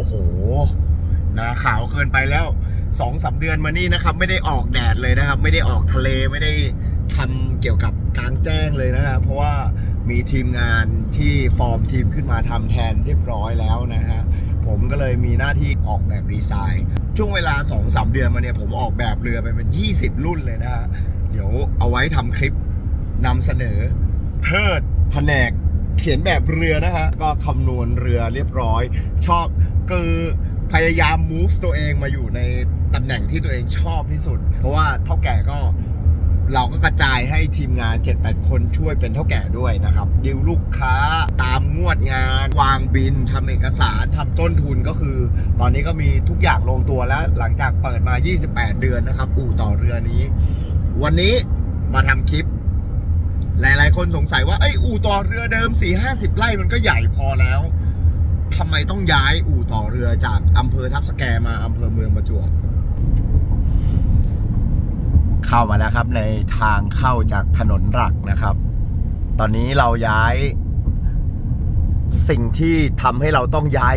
โอ้โหนาขาวเกินไปแล้วสองสามเดือนมานี่นะครับ ไม่ได้ออกแดดเลยนะครับ ไม่ได้ออกทะเลไม่ได้ทำเกี่ยวกับกลางแจ้งเลยนะครับเพราะว่ามีทีมงานที่ฟอร์มทีมขึ้นมาทำแทนเรียบร้อยแล้วนะฮะผมก็เลยมีหน้าที่ออกแบบดีไซน์ ช่วงเวลา2-3เดือนมาเนี่ยผมออกแบบเรือไปเป็น 20 รุ่นเลยนะฮะเดี๋ยวเอาไว้ทำคลิปนำเสนอเทิดแผนก เขียนแบบเรือนะฮะก็คำนวณเรือเรียบร้อย ชอบคือพยายาม move ตัวเองมาอยู่ในตำแหน่งที่ตัวเองชอบที่สุด เพราะว่าเท่าแก่ก็เราก็กระจายให้ทีมงาน 7-8 คนช่วยเป็นเท่าแก่ด้วยนะครับดิวลูกค้าตามงวดงาน วางบินทำเอกสารทำต้นทุนก็คือ ตอนนี้ก็มีทุกอย่างลงตัวแล้ว หลังจากเปิดมา 28 เดือนนะครับ อู่ต่อเรือนี้ วันนี้มาทำคลิป หลายๆ คนสงสัยว่าไอ้อู่ต่อเรือเดิม 4 50 ไร่มันก็ใหญ่พอแล้วทำไมต้องย้ายอู่ต่อเรือจากอำเภอทับสแกมาอำเภอเมืองประจวบเข้ามาแล้วครับในทางเข้าจากถนนหลักนะครับ ตอนนี้เราย้ายสิ่งที่ทำให้เราต้องย้าย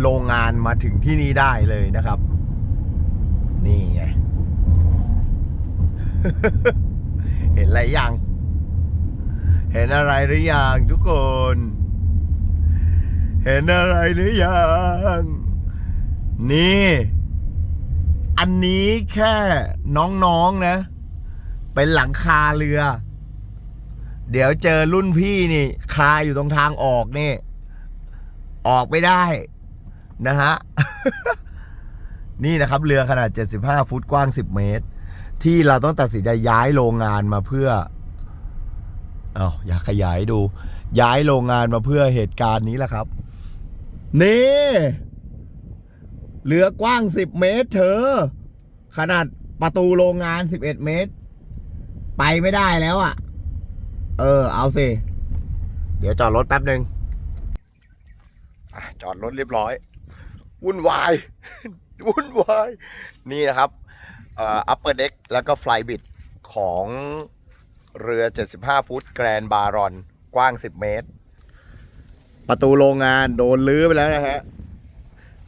โรงงานมาถึงที่นี่ได้เลยนะครับ นี่ไง เห็นอะไรยัง เห็นอะไรหรือยังทุกคน เห็นอะไรหรือยังนี่ อันนี้แค่น้องๆนะ เป็นหลังคาเรือ เดี๋ยวเจอรุ่นพี่นี่ คาอยู่ตรงทางออกนี่ ออกไม่ได้ นะฮะ นี่นะครับ เรือขนาด 75 ฟุตกว้าง 10 เมตร ที่เราต้องตัดสินใจย้ายโรงงานมาเพื่อ อาอยากขยายดู ย้ายโรงงานมาเพื่อเหตุการณ์นี้แหละครับ นี่เรือกว้าง 10 เมตร เธอ ขนาดประตูโรงงาน 11 เมตร ไปไม่ได้แล้วอะ่ะ เออ เอาสิ เดี๋ยวจอดรถแป๊บหนึ่งอจอดรถเรียบร้อย วุ่นวาย วุ่นวาย นี่นะครับ เอ่อ upper deck แล้วก็ fly bit ของ เรือ 75 ฟุตแกรนบารอน กว้าง 10 เมตร ประตูโรงงานโดนลื้อไปแล้วนะฮะ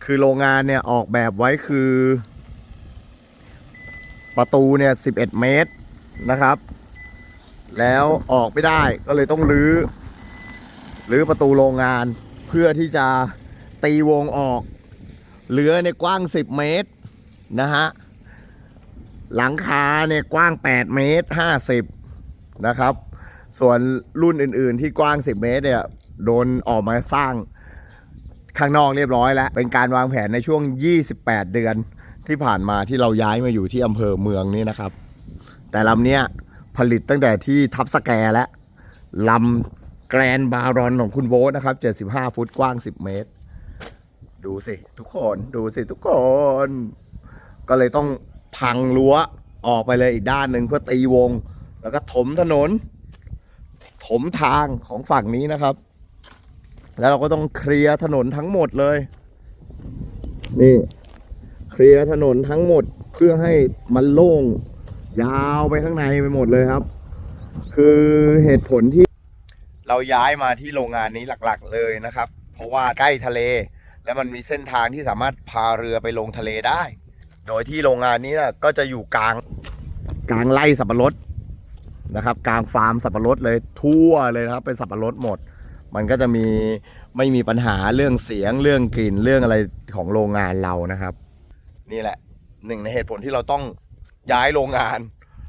คือโรงงานเนี่ยออกแบบไว้คือ ประตูเนี่ย 11 เมตรนะครับ แล้วออกไม่ได้ก็เลยต้องรื้อรื้อประตูโรงงานเพื่อที่จะตีวงออกเรือเนี่ยกว้าง 10 เมตรนะฮะหลังคาเนี่ยกว้าง 8 เมตร 50 นะครับ ส่วนรุ่นอื่นๆที่กว้าง 10 เมตรเนี่ยโดนออกมาสร้างข้างนอกเรียบร้อยแล้ว เป็นการวางแผนในช่วง 28 เดือนที่ผ่านมาที่เราย้ายมาอยู่ที่อำเภอเมืองนี่นะครับ แต่ลำเนี้ยผลิตตั้งแต่ที่ทับสแกแล้วลำแกรนบารอนของคุณโบ๊ทนะครับ 75 ฟุตกว้าง 10 เมตร ดูสิทุกคนดูสิทุกคน ก็เลยต้องพังรั้วออกไปเลยอีกด้านหนึ่งเพื่อตีวง แล้วก็ถมถนน ถมทางของฝั่งนี้นะครับ แล้วเราก็ต้องเคลียร์ถนนทั้งหมดเลย นี่เคลียร์ถนนทั้งหมดเพื่อให้มันโล่ง ยาวไปข้างในไปหมดเลยครับ คือเหตุผลที่ เราย้ายมาที่โรงงานนี้หลักๆเลยนะครับ เพราะว่าใกล้ทะเล และมันมีเส้นทางที่สามารถพาเรือไปลงทะเลได้ โดยที่โรงงานนี้นะก็จะอยู่กลางกลางไร่สับปะรด นะครับกลางฟาร์มสับปะรดเลยทั่วเลยนะครับเป็นสับปะรดหมด มันก็จะมีไม่มีปัญหาเรื่องเสียงเรื่องกลิ่นเรื่องอะไรของโรงงานเรานะครับ นี่แหละหนึ่งในเหตุผลที่เราต้องย้ายโรงงาน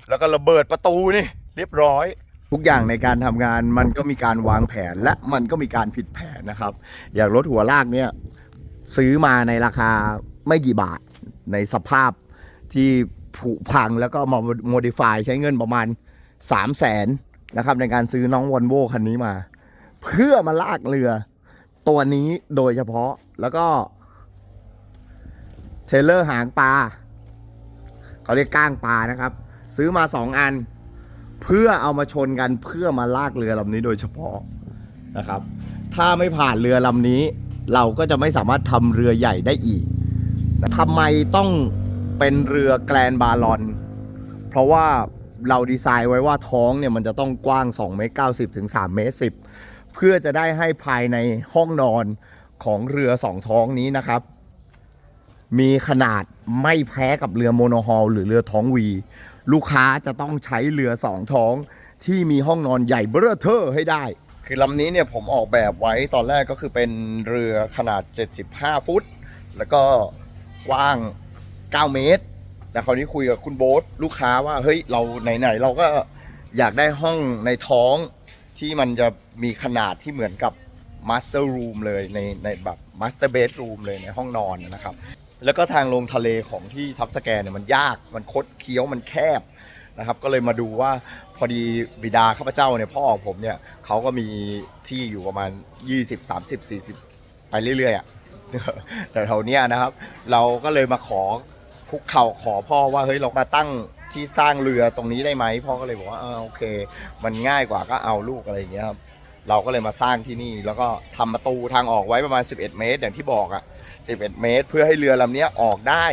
แล้วก็ระเบิดประตูนี่เรียบร้อยทุกอย่างในการทำงานมันก็มีการวางแผนและมันก็มีการผิดแผนนะครับ อย่างรถหัวลากเนี่ยซื้อมาในราคาไม่กี่บาทในสภาพที่ผุพังแล้วก็มาโมดิฟายใช้เงินประมาณ 3 0 0แสนนะครับในการซื้อน้องวอลโวคันนี้มา เพื่อมาลากเรือ ตัวนี้โดยเฉพาะแล้วก็ เทเลอร์หางปลาเขาเรียกก้างปลานะครับ ซื้อมาสองอัน เพื่อเอามาชนกันเพื่อมาลากเรือลำนี้โดยเฉพาะนะครับ ถ้าไม่ผ่านเรือลำนี้ เราก็จะไม่สามารถทำเรือใหญ่ได้อีกทำไมต้องเป็นเรือแกลนบาลอน เพราะว่า เราดีไซน์ไว้ว่าท้องเนี่ยมันจะต้องกว้าง2เมตร90ถึง3เมตร10 เพื่อจะได้ให้ภายในห้องนอนของเรือสองท้องนี้นะครับ มีขนาดไม่แพ้กับเรือโมโนฮอลหรือเรือท้องวี ลูกค้าจะต้องใช้เรือสองท้องที่มีห้องนอนใหญ่เบ้อเทอร์ให้ได้ คือลำนี้เนี่ยผมออกแบบไว้ตอนแรกก็คือเป็นเรือขนาด 75 ฟุต แล้วก็กว้าง 9 เมตร แต่คราวนี้คุยกับคุณโบ๊ทลูกค้าว่าเฮ้ยเราไหนๆเราก็อยากได้ห้องในท้องที่มันจะมีขนาดที่เหมือนกับมาสเตอร์รูมเลยในในแบบมาสเตอร์เบดรูมเลยในห้องนอนนะครับ แล้วก็ทางลงทะเลของที่ทับสแกนเนี่ยมันยากมันคดเคี้ยวมันแคบนะครับก็เลยมาดูว่าพอดีบิดาข้าพเจ้าเนี่ยพ่อของผมเนี่ยเขาก็มีที่อยู่ประมาณ 20 30 40 ไปเรื่อยๆอะแต่แถวเนี้ยนะครับ เราก็เลยมาขอ คุกเข่าขอพ่อว่าเฮ้ยเรามาตั้งที่สร้างเรือตรงนี้ได้ไหมพ่อก็เลยบอกว่าเออโอเค มันง่ายกว่าก็เอาลูกอะไรอย่างเงี้ยครับเราก็เลยมาสร้างที่นี่แล้วก็ทำประตูทางออกไว้ประมาณ 11 เมตร อย่างที่บอกอะ่ะ11 เมตร เพื่อให้เรือลำเนี้ยออกได้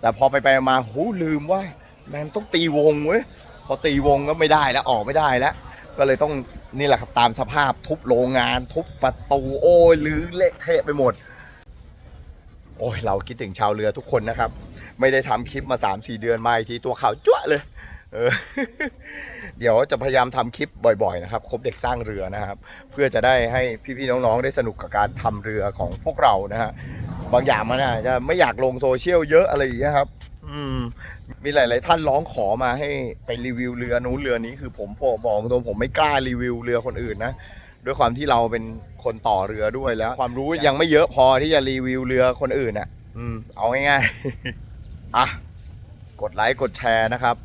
แต่พอไปไปมาหูลืมว่าแมนต้องตีวงเว้ยพอตีวงก็ไม่ได้แล้วออกไม่ได้แล้ว ก็เลยต้องนี่แหละครับตามสภาพทุบโรงงาน ทุบประตูโอ้ยหรือเละเทะไปหมด โอ้ยเราคิดถึงชาวเรือทุกคนนะครับ ไม่ได้ทำคลิปมา 3-4 เดือนมาอีกทีตัวข่าวจ้วเลยเออเดี๋ยวจะพยายามทำคลิปบ่อยๆนะครับครบเด็กสร้างเรือนะครับ เพื่อจะได้ให้พี่ๆน้องๆ ได้สนุกกับการทำเรือของพวกเรานะฮะบางอย่างมันอาจจะไม่อยากลงโซเชียลเยอะอะไรอย่างเงี้ยครับ อืม มีหลาย ๆ ท่านร้องขอมาให้ไปรีวิวเรือนู้นเรือนี้คือผมผมบอกตรงผมไม่กล้ารีวิวเรือคนอื่นนะด้วยความที่เราเป็นคนต่อเรือด้วยแล้ว ความรู้ยังไม่เยอะพอที่จะรีวิวเรือคนอื่นอะ อืม เอาง่ายๆ อะกดไลค์กดแชร์นะครับ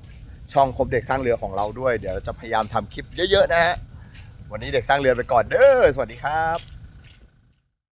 ช่องคมเด็กสร้างเรือของเราด้วย เดี๋ยวจะพยายามทำคลิปเยอะๆนะฮะวันนี้เด็กสร้างเรือไปก่อนเด้อสวัสดีครับ